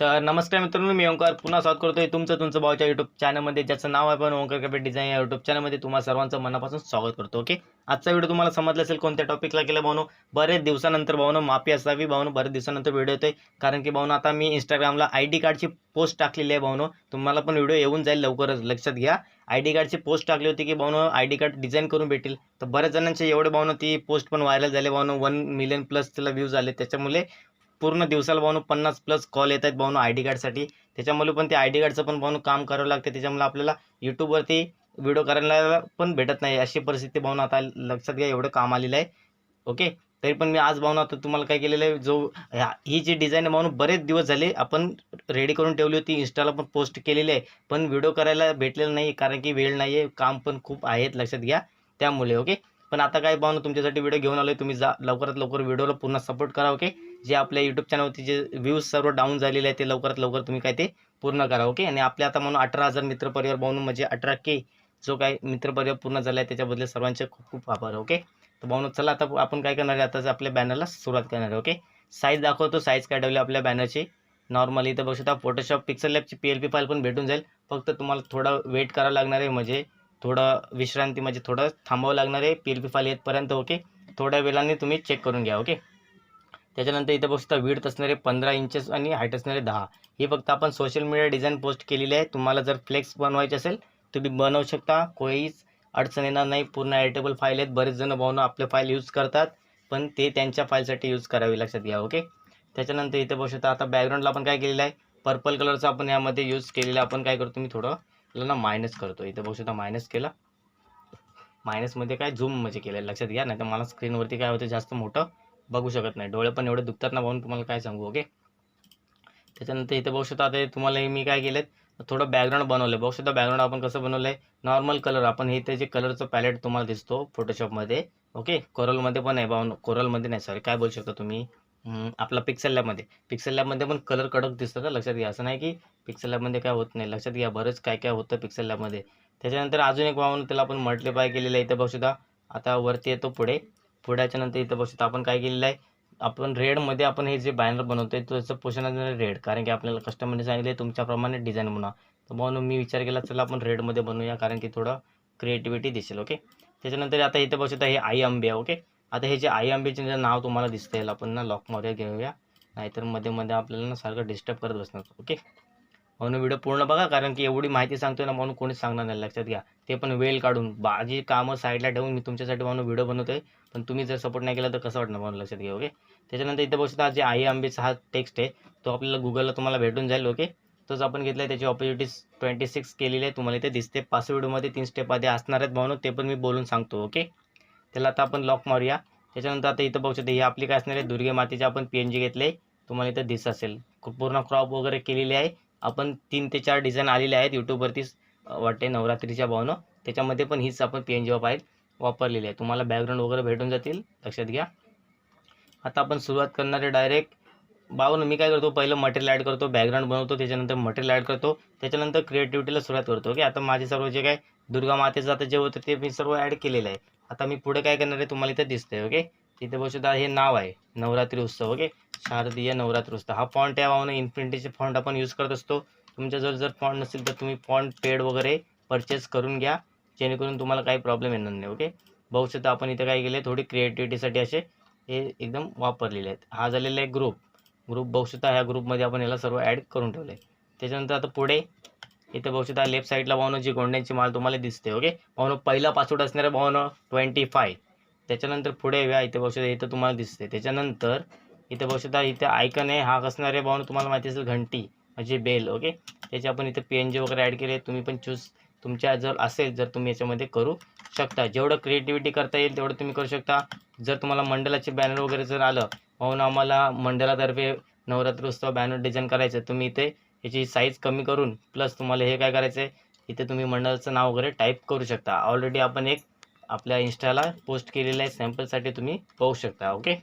तर नमस्कार मित्रांनो मी ओंकार पुन्हा स्वागत करतोय तुमचं तुमचं भाऊच्या युट्यूब चॅनलमध्ये ज्याचं नाव आहे पण ओंकार कपे डिझाईन या युट्यूब चॅनलमध्ये तुम्हाला सर्वांचं मनापासून स्वागत करतो ओके आजचा व्हिडिओ तुम्हाला समजला असेल कोणत्या टॉपिकला केला भाऊनो? बरेच दिवसानंतर भाऊनो माफी असावी भाऊनो बरेच दिवसानंतर व्हिडिओ येतोय. कारण की भाऊनो आता मी इंस्टाग्रामला आय डी कार्डची पोस्ट टाकलेली आहे भाऊनो. तुम्हाला पण व्हिडिओ येऊन जाईल लवकरच लक्षात घ्या. आय डी कार्डची पोस्ट टाकली होती की भाऊनो आय डी कार्ड डिझाईन करून भेटेल. तर बऱ्याच जणांचे एवढे भाऊनो ती पोस्ट पण व्हायरल झाले भाऊनो. वन मिलियन प्लस तिला व्ह्यूज आले. त्याच्यामुळे पूर्ण दिवसाला भाऊन पन्नास प्लस कॉल येत आहेत भाऊन आय डी कार्डसाठी त्याच्यामुळे पण ते आय डी कार्डचं पण भाऊन काम करावं लागते. त्याच्यामुळे आपल्याला यूट्यूबवरती व्हिडिओ करायला पण भेटत नाही. अशी परिस्थिती भाऊन आता लक्षात घ्या एवढं काम आलेलं आहे. ओके तरी पण मी आज भाऊन आता तुम्हाला काय केलेलं आहे जो ही जी डिझाईन भाऊन बरेच दिवस झाले आपण रेडी करून ठेवली होती इंस्टाला पण पोस्ट केलेली आहे. पण व्हिडिओ करायला भेटलेलं नाही कारण की वेळ नाही आहे काम पण खूप आहेत लक्षात घ्या. त्यामुळे ओके पण आता काय भाऊन तुमच्यासाठी व्हिडिओ घेऊन आलो तुम्ही जा लवकरात लवकर व्हिडिओला पूर्ण सपोर्ट करा ओके जे आपल्या यूट्यूब चॅनलवरती जे व्ह्यूज सर्व डाऊन झालेले आहे ते लवकरात लवकर तुम्ही काय ते पूर्ण करा ओके आणि आपल्या आता म्हणून अठरा हजार मित्रपरिवार भाऊन म्हणजे अठरा के जो काय मित्रपरिवार पूर्ण झाला आहे त्याच्याबद्दल सर्वांचे खूप खूप आभार ओके तर भाऊन चला आता आपण काय करणार आहे आता आपल्या बॅनरला सुरुवात करणार आहे ओके साईज दाखवतो साईज काय आपल्या बॅनरची नॉर्मली इथं बघू शकता फोटोशॉप पिक्सल लॅबची पी एल पी फाईल पण भेटून जाईल. फक्त तुम्हाला थोडं वेट करावं लागणार आहे म्हणजे थोडं विश्रांती म्हणजे थोडं थांबावं लागणार आहे पी एल पी फाईल येतपर्यंत ओके थोड्या वेळाने तुम्ही चेक करून घ्या ओके त्याच्यानंतर इथं बघता विड्थ असणारे पंधरा इंचेस आणि हाईट असणारे दहा. ही फक्त आपण सोशल मीडिया डिझाईन पोस्ट केलेली आहे. तुम्हाला जर फ्लेक्स बनवायचे असेल तुम्ही बनवू शकता. कोणीच अडचण येणार नाही. पूर्ण एडिटेबल फाईल आहेत. बरेच जण भावनं आपले फाईल यूज करतात. पण ते त्यांच्या फाईलसाठी यूज करावी लक्षात घ्या ओके त्याच्यानंतर इथे बघू शकता. आता बॅकग्राऊंडला आपण काय केलेलं आहे? पर्पल कलरचा आपण यामध्ये यूज केलेला आपण काय करतो? मी थोडं ना मायनस करतो. इथे बघू शकता मायनस केला. मायनसमध्ये काय? झूम म्हणजे केलं. लक्षात घ्या. नाही तर मला स्क्रीनवरती काय होतं? जास्त मोठं बघू शकत नाही. डोळे पण एवढे दुखतात ना म्हणून तुम्हाला काय सांगू ओके त्याच्यानंतर इथे बघू शकता आता तुम्हाला हे मी काय केलं थोडं बॅकग्राऊंड बनवलं बघू शकता बॅकग्राऊंड आपण कसं बनवलं आहे नॉर्मल कलर आपण हे त्याचे जे कलरचं पॅलेट तुम्हाला दिसतो फोटोशॉपमध्ये ओके कोरलमध्ये पण आहे बावन कोरलमध्ये नाही सॉरी काय बोलू शकता तुम्ही? आपला पिक्सल लॅबमध्ये पिक्सल लॅबमध्ये पण कलर कडक दिसतो का? लक्षात घ्या. असं नाही की पिक्सल लॅबमध्ये काय होत नाही. लक्षात घ्या बरंच काय काय होतं पिक्सल लॅबमध्ये त्याच्यानंतर अजून एक वाहून त्याला आपण मल्टिप्लाय केलेलं आहे. इथे बघू शकता आता वरती येतो पुढे. पुढ्याच्या नंतर इथं बघू शकता आपण काय केलेलं आहे? आपण रेडमध्ये आपण हे जे बॅनर बनवतोय त्याचं पोषण रेड कारण की आपल्याला कस्टमरने सांगितले तुमच्याप्रमाणे डिझाईन बनवा. तर म्हणून मी विचार केला चला आपण रेडमध्ये बनवूया कारण की थोडं क्रिएटिव्हिटी दिसेल ओके त्याच्यानंतर आता इथं बघू शकता हे आई आंबे आहे ओके आता हे जे आई आंबेचे नाव तुम्हाला दिसतंय याला आपण ना लॉकमध्ये घेऊया. नाहीतरमध्ये मध्ये आपल्याला ना सारखं डिस्टर्ब करत बसणार ओके म्हणून व्हिडिओ पूर्ण बघा कारण की एवढी माहिती सांगतोय ना म्हणून कोणीच सांगणार नाही लक्षात घ्या. ते पण वेळ काढून. बाजी कामं साईडला ठेवून मी तुमच्यासाठी म्हणून व्हिडिओ बनवतोय. पण तुम्ही जर सपोर्ट नाही केला तर कसं वाटणार म्हणून लक्षात घ्या ओके त्याच्यानंतर इथं बघू शकता जे आई आंबेचा हा टेक्स्ट आहे तो आपल्याला गुगलला तुम्हाला भेटून जाईल ओके तोच आपण घेतला आहे त्याची ऑपॉर्च्युनिटीज ट्वेंटी सिक्स केलेली आहे तुम्हाला इथे दिसते. पाच व्हिडिओमध्ये तीन स्टेप आधी असणार आहेत म्हणून ते पण मी बोलून सांगतो ओके त्याला आता आपण लॉक मारूया. त्याच्यानंतर आता इथं बघू शकता ही आपली काय असणार आहे दुर्गे मातेचे आपण पी एन जी घेतले तुम्हाला इथं दिसत असेल. खूप पूर्ण क्रॉप वगैरे केलेली आहे. आपण तीन ते चार डिझाईन आलेले आहेत यूट्यूबवरतीच वाटते नवरात्रीच्या भावनं. त्याच्यामध्ये पण हीच आपण पी एन जी फाईल वापरलेली आहे. तुम्हाला बॅकग्राऊंड वगैरे भेटून जातील. लक्षात घ्या. आता आपण सुरुवात करणार आहे डायरेक्ट बावन मी काय करतो पहिलं मटेरियल ॲड करतो बॅकग्राऊंड बनवतो त्याच्यानंतर मटेरियल ॲड करतो त्याच्यानंतर क्रिएटिव्हिटीला सुरुवात करतो. ओके आता माझे सर्व जे काय दुर्गा मातेचं आता जे होतं ते मी सर्व ॲड केलेलं आहे. आता मी पुढे काय करणार आहे तुम्हाला इथं दिसतंय. ओके तिथे बघू शकता हे नाव आहे. नवरात्री उत्सव. ओके शारदीय नवरात्री उत्सव. हा फॉन्ट आहे बावन इन्फिनिटीचे फॉन्ट आपण यूज करत असतो. तुमच्याजवळ जर फॉन्ट नसेल तर तुम्ही फॉन्ट पेड वगैरे परचेस करून घ्या. जेणेकरून तुम्हाला काही प्रॉब्लेम येणार नाही ओके बघू शकता आपण इथे काय केले थोडी क्रिएटिव्हिटीसाठी असे हे एकदम वापरलेले आहेत. हा झालेला आहे ग्रुप ग्रुप बघू शकता ह्या ग्रुपमध्ये आपण याला सर्व ॲड करून ठेवलं आहे त्याच्यानंतर आता पुढे इथे बघू शकता लेफ्ट साईडला भावनं जी गोंड्यांची माल तुम्हाला दिसते ओके भावनं पहिला पासवर्ड असणारे भावनं ट्वेंटी फाय त्याच्यानंतर पुढे येऊया इथे बघू शकता इथं तुम्हाला दिसते. त्याच्यानंतर इथे बघू शकता इथे आयकन आहे. हा असणारे भावनं तुम्हाला माहिती असेल घंटी म्हणजे बेल ओके त्याचे आपण इथे पी एन जी वगैरे ॲड केले. तुम्ही पण चूज तुमच्या जर असेल जर तुम्ही याच्यामध्ये करू शकता. जेवढं क्रिएटिव्हिटी करता येईल तेवढं तुम्ही करू शकता. जर तुम्हाला मंडळाचे बॅनर वगैरे जर आलं म्हणून आम्हाला मंडळातर्फे नवरात्र उत्सव बॅनर डिझाईन करायचं तुम्ही इथे याची साईज कमी करून प्लस तुम्हाला हे काय करायचं आहे इथे तुम्ही मंडळाचं नाव वगैरे टाईप करू शकता. ऑलरेडी आपण एक आपल्या इन्स्टाला पोस्ट केलेलं आहे. सॅम्पलसाठी तुम्ही पाहू शकता ओके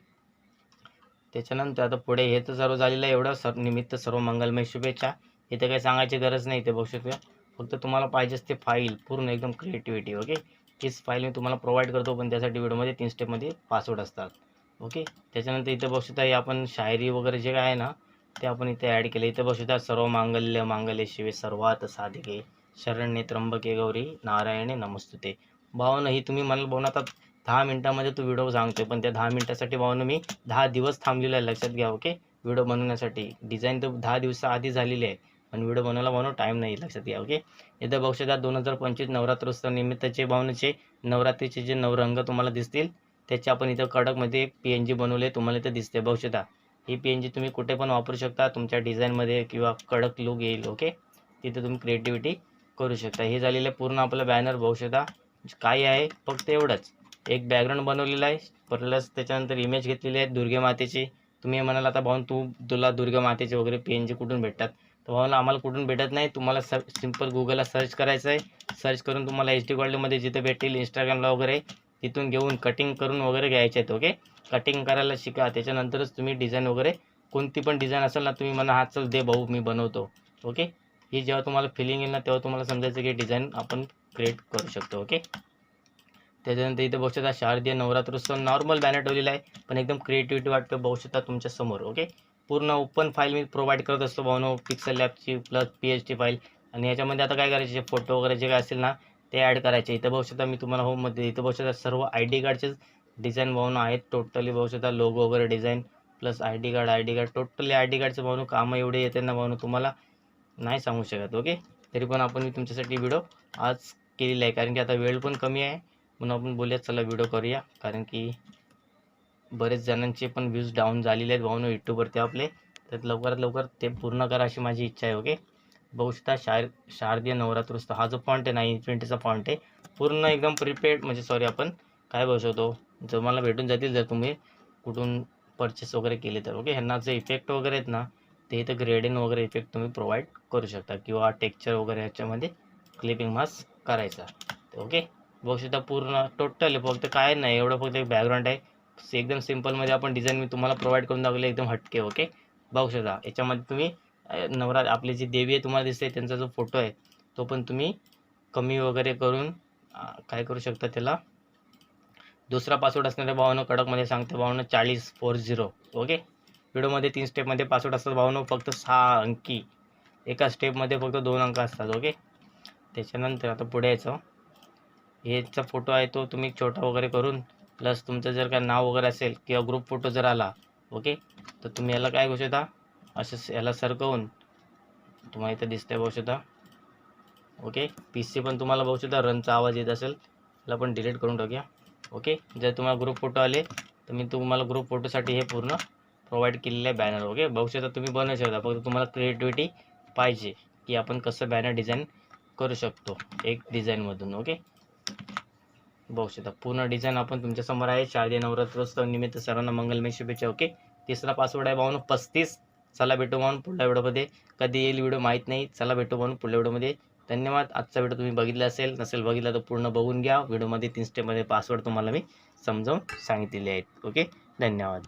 त्याच्यानंतर आता पुढे हे तर सर्व झालेलं आहे. एवढं सर निमित्त सर्व मंगलमय शुभेच्छा. इथे काही सांगायची गरज नाही इथे बघू शकता. फक्त तुम्हाला पाहिजेच ते फाईल पूर्ण एकदम क्रिएटिव्हिटी ओके तीच फाईल मी तुम्हाला प्रोव्हाइड करतो पण त्यासाठी व्हिडिओमध्ये तीन स्टेपमध्ये पासवर्ड असतात ओके त्याच्यानंतर इथं बघू शकता हे आपण शायरी वगैरे जे काय आहे ना ते आपण इथे ॲड केले. इथे बघू शकता सर्व मांगल्य मांगल्य शिवे सर्वात साधिके शरण्ये त्र्यंबके गौरी नारायणे नमस्तुते. भावनं ही तुम्ही मला भावना आता दहा मिनटामध्ये तो व्हिडिओ सांगतोय पण त्या दहा मिनटासाठी भावनं मी दहा दिवस थांबलेलो आहे लक्षात घ्या ओके व्हिडिओ बनवण्यासाठी. डिझाईन तर दहा दिवसाआधी झालेली आहे. पण व्हिडिओ बनवायला भावनं टाईम नाही लक्षात घ्या ओके इथं बघू शकता दोन हजार पंचवीस नवरात्रोत्सव निमित्ताचे भावनेचे नवरात्रीचे जे नवरंग तुम्हाला दिसतील त्याचे आपण इथं कडकमध्ये पी एन जी बनवले तुम्हाला इथं दिसते. बघू शकता ही पी एन जी तुम्ही कुठे पण वापरू शकता तुमच्या डिझाईनमध्ये किंवा कडक लुक येईल ओके तिथे तुम्ही क्रिएटिव्हिटी करू शकता. हे झालेलं आहे पूर्ण आपलं बॅनर बघू शकता. काय आहे फक्त एवढंच. एक बॅकग्राऊंड बनवलेलं आहे प्लस त्याच्यानंतर इमेज घेतलेली आहे दुर्गे मातेची. तुम्ही म्हणाल आता भाऊन तू तुला दुर्गा मातेचे वगैरे पी एन जी कुठून भेटतात? तर भावना आम्हाला कुठून भेटत नाही. तुम्हाला स सिंपल गुगलला सर्च करायचं आहे सर्च करून तुम्हाला एच डी वर्ल्डमध्ये जिथे भेटेल इंस्टाग्रामला वगैरे तिथून घेऊन कटिंग करून वगैरे घ्यायचे आहेत ओके कटिंग करायला शिका. त्याच्यानंतरच तुम्ही डिझाईन वगैरे कोणती पण डिझाईन असेल ना तुम्ही मला हा चल दे भाऊ मी बनवतो. ओके ही जेव्हा तुम्हाला फिलिंग येईल ना तेव्हा तुम्हाला समजायचं की डिझाईन आपण क्रिएट करू शकतो ओके त्याच्यानंतर इथे बघू शकता शारदीय नवरात्रोत्सव नॉर्मल बॅनर ठेवलेला आहे पण एकदम क्रिएटिव्हिटी वाटतं बघू शकता तुमच्यासमोर ओके पूर्ण ओपन फाईल मी प्रोव्हाइड करत असतो भावनो pixel लॅबची plus P H D file. आणि याच्यामध्ये आता काय करायचे फोटो वगैरे जे काय असेल ना ते ॲड करायचे. इथं बघू शकता मी तुम्हाला होममध्ये इथं बघू शकता सर्व आय डी कार्डचेच डिझाईन भावनो आहेत. टोटली बघू शकता लोगो वगैरे design plus I D card I D card totally I D कार्डचं भावनो कामं एवढे येते ना भावनो तुम्हाला नाही सांगू शकत ओके तरी पण आपण मी तुमच्यासाठी व्हिडिओ आज केलेला आहे. कारण की आता वेळ पण कमी आहे. म्हणून आपण बोलूया चला व्हिडिओ करूया. कारण की बरेच जणांचे पण व्ह्यूज डाऊन झालेले आहेत भावनो यूट्यूबवरती आपले. तर लवकरात लवकर ते पूर्ण करा अशी माझी इच्छा आहे ओके बघू शकता शार शारदीय नवरात्रोत्सव हा जो पॉईंट आहे ना ट्वेंटीचा पॉईंट आहे पूर्ण एकदम प्रिपेड म्हणजे सॉरी आपण काय बघू शकतो जर मला भेटून जातील जर तुम्ही कुठून परचेस वगैरे केले तर ओके ह्यांना जे इफेक्ट वगैरे आहेत ना ते इथं ग्रेडिंग वगैरे इफेक्ट तुम्ही प्रोव्हाइड करू शकता किंवा टेक्चर वगैरे ह्याच्यामध्ये क्लिपिंग मास्क करायचा ओके बघू शकता पूर्ण टोटल फक्त काय नाही एवढं फक्त एक बॅकग्राऊंड आहे. एकदम सिम्पलमध्ये आपण डिझाईन मी तुम्हाला प्रोव्हाइड करून दाखवले एकदम हटके ओके बघू शकता. याच्यामध्ये तुम्ही नवरा आपली जी देवी आहे तुम्हाला दिसते त्यांचा जो फोटो आहे तो पण तुम्ही कमी वगैरे करून काय करू शकता त्याला? दुसरा पासवर्ड असणाऱ्या भावानं कडकमध्ये सांगते भावानं चाळीस फोर झिरो ओके व्हिडिओमध्ये तीन स्टेपमध्ये पासवर्ड असतात भावानं फक्त सहा अंकी. एका स्टेपमध्ये फक्त दोन अंक असतात ओके त्याच्यानंतर आता पुढे यायचं. हेचा फोटो आहे तो तुम्ही छोटा वगैरे करून प्लस तुमचं जर काय नाव वगैरे असेल किंवा ग्रुप फोटो जर आला ओके तर तुम्ही याला काय करू शकता? असं याला सरकवून तुम्हाला इथं दिसतंय बघू शकता. ओके पी सी पण तुम्हाला बघू शकता रनचा आवाज येत असेल. याला पण डिलीट करून टाकूया. ओके जर तुम्हाला ग्रुप फोटो आले तर मी तुम्हाला ग्रुप फोटोसाठी हे पूर्ण प्रोव्हाइड केलेलं आहे बॅनर ओके बघू शकता तुम्ही बनवू शकता. फक्त तुम्हाला क्रिएटिव्हिटी पाहिजे की आपण कसं बॅनर डिझाईन करू शकतो एक डिझाईनमधून ओके बघू शकता पूर्ण डिझाईन आपण तुमच्यासमोर आहे. शारदीय नवरात्रोत्सव निमित्त सर्वांना मंगलमय शुभेच्छा ओके तिसरा पासवर्ड आहे भाऊन पस्तीस. चला भेटू म्हणून पुढल्या व्हिडिओमध्ये. कधी येईल व्हिडिओ माहीत नाही. चला भेटू म्हणून पुढल्या व्हिडिओमध्ये. धन्यवाद. आजचा व्हिडिओ तुम्ही बघितला असेल नसेल बघितला तर पूर्ण बघून घ्या. व्हिडिओमध्ये तीन स्टेपमध्ये पासवर्ड तुम्हाला मी समजावून सांगितलेले आहेत ओके धन्यवाद.